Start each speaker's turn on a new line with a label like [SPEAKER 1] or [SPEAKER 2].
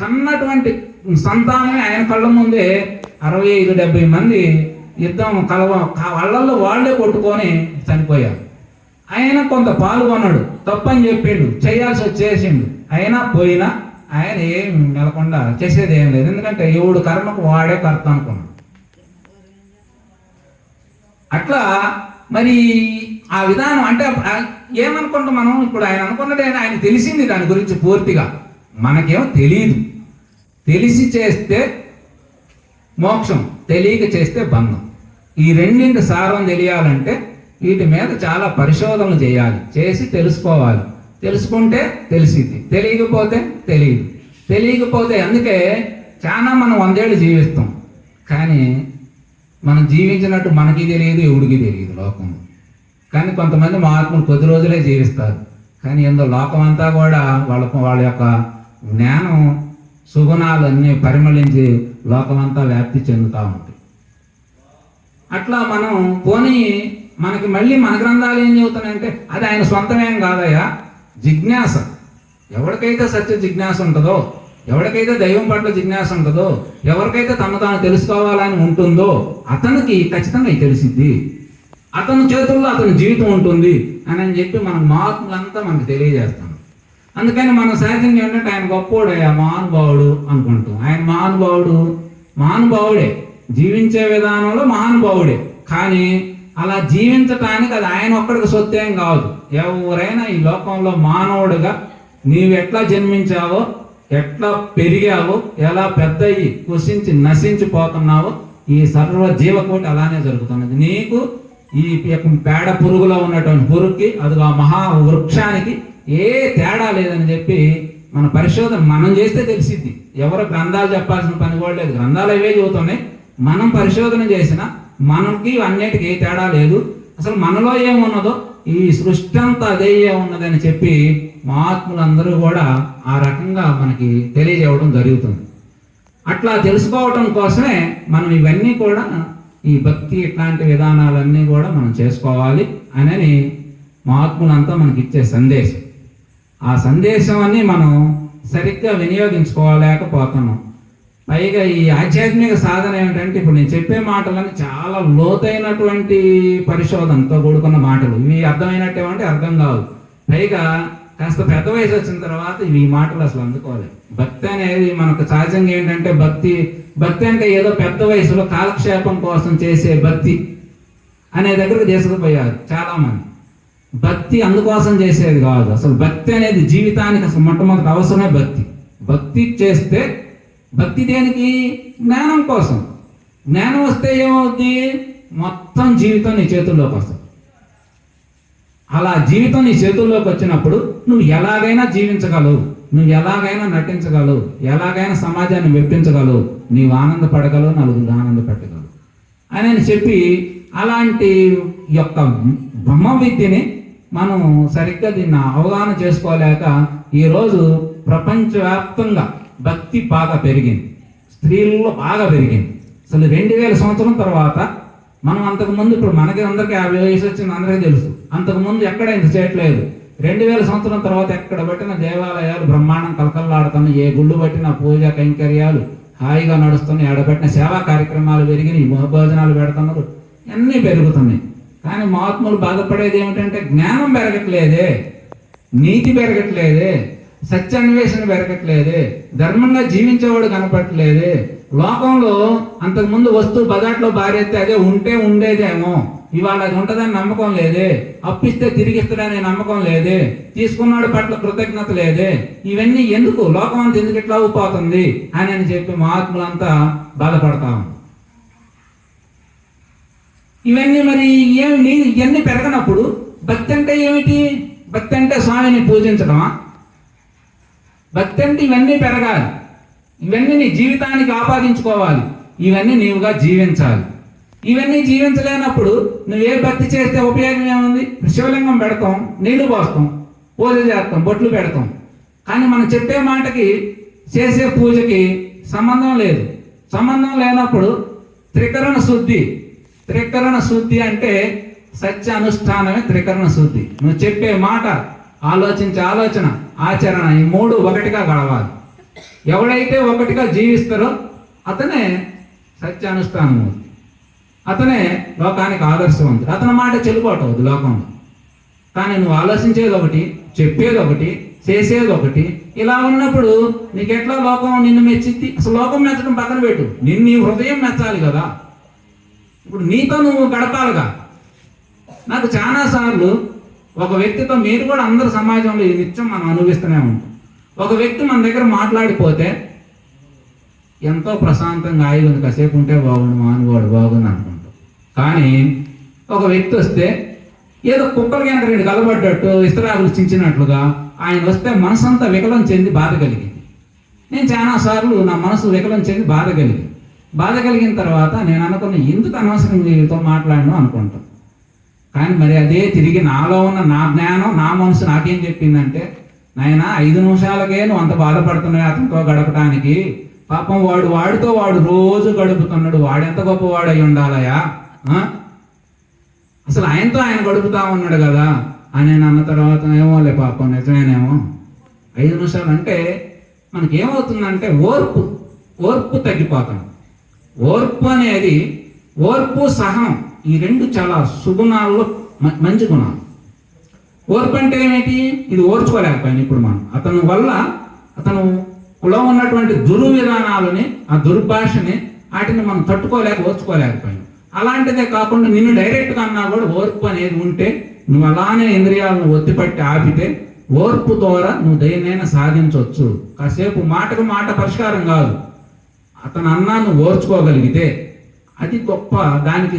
[SPEAKER 1] కన్నటువంటి సంతానమే ఆయన కళ్ళ ముందే అరవై ఐదు డెబ్బై మంది యుద్ధం కలవ వాళ్ళల్లో వాళ్ళే కొట్టుకొని చనిపోయారు. ఆయన కొంత పాల్గొన్నాడు. తప్పని చెప్పిండు. చేయాల్సి వచ్చేసిండు. అయినా పోయినా ఆయన ఏం నిలకుండా చేసేది ఏం లేదు. ఎందుకంటే ఎవడు కర్మకు వాడే కర్త అనుకున్నాడు. అట్లా మరి ఆ విధానం అంటే ఏమనుకుంటాం మనం? ఇప్పుడు ఆయన అనుకున్నది ఆయన తెలిసింది దాని గురించి పూర్తిగా. మనకేమో తెలియదు తెలిసి చేస్తే మోక్షం తెలియక చేస్తే బంధం. ఈ రెండింటి సారం తెలియాలంటే వీటి మీద చాలా పరిశోధనలు చేయాలి. చేసి తెలుసుకోవాలి. తెలుసుకుంటే తెలిసింది. తెలియకపోతే తెలియదు. తెలియకపోతే అందుకే చాలా మనం వందేళ్ళు జీవిస్తాం. కానీ మనం జీవించినట్టు మనకి తెలియదు ఎవడికి తెలియదు లోకంలో. కానీ కొంతమంది మహాత్ములు కొద్ది రోజులే జీవిస్తారు. కానీ ఎందుకు లోకం అంతా కూడా వాళ్ళ వాళ్ళ యొక్క జ్ఞానం సుగుణాలన్నీ పరిమళించి లోకమంతా వ్యాప్తి చెందుతూ ఉంటాయి అట్లా మనం పోనీ మనకి మళ్ళీ మన గ్రంథాలు ఏం చెబుతున్నాయంటే అది ఆయన సొంతమేం కాదయ్యా? జిజ్ఞాస. ఎవరికైతే సత్య జిజ్ఞాస ఉంటుందో ఎవరికైతే దైవం పట్ల జిజ్ఞాస ఉంటుందో ఎవరికైతే తను తాను తెలుసుకోవాలని ఉంటుందో అతనికి ఖచ్చితంగా తెలిసింది తెలిసిద్ది. అతని చేతుల్లో అతని జీవితం ఉంటుంది అని అని చెప్పి మన మహాత్ములంతా మనకు తెలియజేస్తాం. అందుకని మన సహజంగా ఏంటంటే ఆయన గొప్పోడయ్యా మహానుభావుడు అనుకుంటాం. ఆయన మహానుభావుడు మహానుభావుడే. జీవించే విధానంలో మహానుభావుడే. కానీ అలా జీవించటానికి అది ఆయన ఒక్కడికి సొత్తేం కాదు. ఎవరైనా ఈ లోకంలో మానవుడుగా నీవు ఎట్లా జన్మించావో ఎట్లా పెరిగావో ఎలా పెద్దయి కుషించి నశించిపోతున్నావో ఈ సర్వ జీవకోటి అలానే జరుగుతున్నది. నీకు ఈ పేడ పురుగులో ఉన్నటువంటి పురుగుకి అది ఆ మహా వృక్షానికి ఏ తేడా లేదని చెప్పి మన పరిశోధన మనం చేస్తే తెలిసిద్ది. ఎవరు గ్రంథాలు చెప్పాల్సిన పని కూడా లేదు. గ్రంథాలు అవే చదువుతున్నాయి. మనం పరిశోధన చేసిన మనకి అన్నిటికీ ఏ తేడా లేదు. అసలు మనలో ఏమున్నదో ఈ సృష్టి అంతా అదే ఉన్నదని చెప్పి మహాత్ములందరూ కూడా ఆ రకంగా మనకి తెలియజేయడం జరుగుతుంది. అట్లా తెలుసుకోవటం కోసమే మనం ఇవన్నీ కూడా ఈ భక్తి ఇట్లాంటి విధానాలన్నీ కూడా మనం చేసుకోవాలి అని మహాత్ములంతా మనకి ఇచ్చే సందేశం. ఆ సందేశాన్ని మనం సరిగ్గా వినియోగించుకోలేకపోతున్నాం పైగా ఈ ఆధ్యాత్మిక సాధన ఏమిటంటే ఇప్పుడు నేను చెప్పే మాటలన్నీ చాలా లోతైనటువంటి పరిశోధనతో కూడుకున్న మాటలు. ఇవి అర్థమైనట్టే అంటే అర్థం కావు. పైగా కాస్త పెద్ద వయసు వచ్చిన తర్వాత ఇవి ఈ మాటలు అసలు అందుకోలేదు. భక్తి అనేది మనకు సహజంగా ఏంటంటే భక్తి భక్తి అంటే ఏదో పెద్ద వయసులో కాలక్షేపం కోసం చేసే భక్తి అనే దగ్గరకు తీసుకుపోయారు చాలామంది. భక్తి అందుకోసం చేసేది కాదు. అసలు భక్తి అనేది జీవితానికి అసలు మొట్టమొదటి అవసరమే భక్తి. భక్తి చేస్తే భక్తి దేనికి? జ్ఞానం కోసం. జ్ఞానం వస్తే ఏమవుద్ది? మొత్తం జీవితం నీ చేతుల్లోకి వస్తుంది. అలా జీవితం నీ చేతుల్లోకి వచ్చినప్పుడు నువ్వు ఎలాగైనా జీవించగలవు. నువ్వు ఎలాగైనా నటించగలవు. ఎలాగైనా సమాజాన్ని మెప్పించగలవు. నీవు ఆనందపడగలవు నలుగురు ఆనందపెట్టగలవు. అని అని చెప్పి అలాంటి యొక్క బ్రహ్మ విద్యని మనం సరిగ్గా దీన్ని అవగాహన చేసుకోలేక ఈరోజు ప్రపంచవ్యాప్తంగా భక్తి బాగా పెరిగింది. స్త్రీల్లో బాగా పెరిగింది. అసలు రెండు వేల సంవత్సరం తర్వాత మనం అంతకుముందు ఇప్పుడు మనకి అందరికీ యాభై వయసు వచ్చింది అందరికీ తెలుసు. అంతకుముందు ఎక్కడ ఇంత చేయట్లేదు. రెండు వేల సంవత్సరం తర్వాత ఎక్కడ పట్టిన దేవాలయాలు బ్రహ్మాండం కలకల్లాడుతున్నాయి. ఏ గుళ్ళు పట్టిన పూజ కైంకర్యాలు హాయిగా నడుస్తున్నాయి. ఎడబెట్టిన సేవా కార్యక్రమాలు పెరిగినాయి. భోజనాలు పెడుతున్నారు. అన్నీ పెరుగుతున్నాయి. కానీ మహాత్ములు బాధపడేది ఏమిటంటే జ్ఞానం పెరగట్లేదే నీతి పెరగట్లేదే సత్యాన్వేషణ పెరగట్లేదే ధర్మంగా జీవించేవాడు కనపడట్లేదే లోకంలో అంతకుముందు వస్తువు బజాట్లో బారేస్తే అదే ఉంటే ఉండేదేమో ఇవాళ అది ఉంటుందని నమ్మకం లేదే అప్పిస్తే తిరిగిస్తాడనే నమ్మకం లేదే తీసుకున్నాడు పట్ల కృతజ్ఞత లేదే ఇవన్నీ ఎందుకు? లోకం అంత ఎందుకు ఇట్లా అవుపోతుంది అని అని చెప్పి మహాత్ములంతా బాధపడతా ఇవన్నీ మరి ఏమి ఇవన్నీ పెరగనప్పుడు భక్తి అంటే ఏమిటి? భక్తి అంటే స్వామిని పూజించడమా? భక్తి అంటే ఇవన్నీ పెరగాలి. ఇవన్నీ నీ జీవితానికి ఆపాదించుకోవాలి. ఇవన్నీ నీవుగా జీవించాలి. ఇవన్నీ జీవించలేనప్పుడు నువ్వు ఏ భక్తి చేస్తే ఉపయోగం ఏముంది? శివలింగం పెడతాం నీళ్ళు పోస్తాం పూజ చేస్తాం బొట్లు పెడతాం. కానీ మనం చెప్పే మాటకి చేసే పూజకి సంబంధం లేదు. సంబంధం లేనప్పుడు త్రికరణ శుద్ధి త్రికరణ శుద్ధి అంటే సత్య అనుష్ఠానమే త్రికరణ శుద్ధి. నువ్వు చెప్పే మాట ఆలోచించే ఆలోచన ఆచరణ ఈ మూడు ఒకటిగా గడవాలి. ఎవడైతే ఒకటిగా జీవిస్తారో అతనే సత్యానుష్ఠానమూర్తి అతనే లోకానికి ఆదర్శవంతుడు. అతని మాట చెల్లుబాటు అవుతుంది లోకంలో. కానీ నువ్వు ఆలోచించేది ఒకటి చెప్పేది ఒకటి చేసేది ఒకటి ఇలా ఉన్నప్పుడు నీకెట్లా లోకం నిన్ను మెచ్చిద్ది అసలు లోకం మెచ్చడం పక్కన పెట్టు. నిన్ను నీ హృదయం మెచ్చాలి కదా. ఇప్పుడు నీతో నువ్వు గడపాలిగా. నాకు చాలా సార్లు ఒక వ్యక్తితో మీరు కూడా అందరు సమాజంలో ఈ నిత్యం మనం అనుభవిస్తూనే ఉంటాం. ఒక వ్యక్తి మన దగ్గర మాట్లాడిపోతే ఎంతో ప్రశాంతంగా హాయిగా ఉంది కాసేపు ఉంటే బాగుండు మానుకోడు బాగుంది అనుకుంటాం. కానీ ఒక వ్యక్తి వస్తే ఏదో కుక్కలు కనుక రెండు కలబడ్డట్టు ఇస్తరాకులు చించినట్లుగా ఆయన వస్తే మనసంతా వికలం చెంది బాధ కలిగింది. నేను చాలా సార్లు నా మనసు వికలం చెంది బాధ కలిగింది. బాధ కలిగిన తర్వాత నేను అనుకున్న ఎందుకు అనవసరం వీళ్ళతో మాట్లాడను అనుకుంటాం. కానీ మరి అదే తిరిగి నాలో ఉన్న నా జ్ఞానం నా మనసు నాకేం చెప్పిందంటే నాయన ఐదు నిమిషాలకే నువ్వు అంత బాధపడుతున్నావు అతనితో గడపడానికి పాపం వాడు వాడితో వాడు రోజు గడుపుతున్నాడు. వాడెంత గొప్పవాడు అయి ఉండాలయా అసలు ఆయనతో ఆయన గడుపుతా ఉన్నాడు కదా? అని నేను అన్న తర్వాత ఏమోలే పాపం నిజమేనేమో. ఐదు నిమిషాలు అంటే మనకి ఏమవుతుందంటే ఓర్పు ఓర్పు తగ్గిపోతాం. ఓర్పు అనేది ఓర్పు సహనం ఈ రెండు చాలా సుగుణాల్లో మ- మంచి గుణాలు. ఓర్పు అంటే ఏమిటి? ఇది ఓర్చుకోలేకపోయాను ఇప్పుడు మనం. అతని వల్ల అతను కులం ఉన్నటువంటి దుర్విధానాలని ఆ దుర్భాషని వాటిని మనం తట్టుకోలేక ఓర్చుకోలేకపోయాను. అలాంటిదే కాకుండా నిన్ను డైరెక్ట్గా అన్నా కూడా ఓర్పు అనేది ఉంటే నువ్వు అలానే ఇంద్రియాలను ఒత్తిపట్టి ఆపితే ఓర్పు ద్వారా నువ్వు దేన్నైనా సాధించవచ్చు. కాసేపు మాటకు మాట పరిష్కారం కాదు. అతను అన్నాను ఓర్చుకోగలిగితే అది గొప్ప దానికి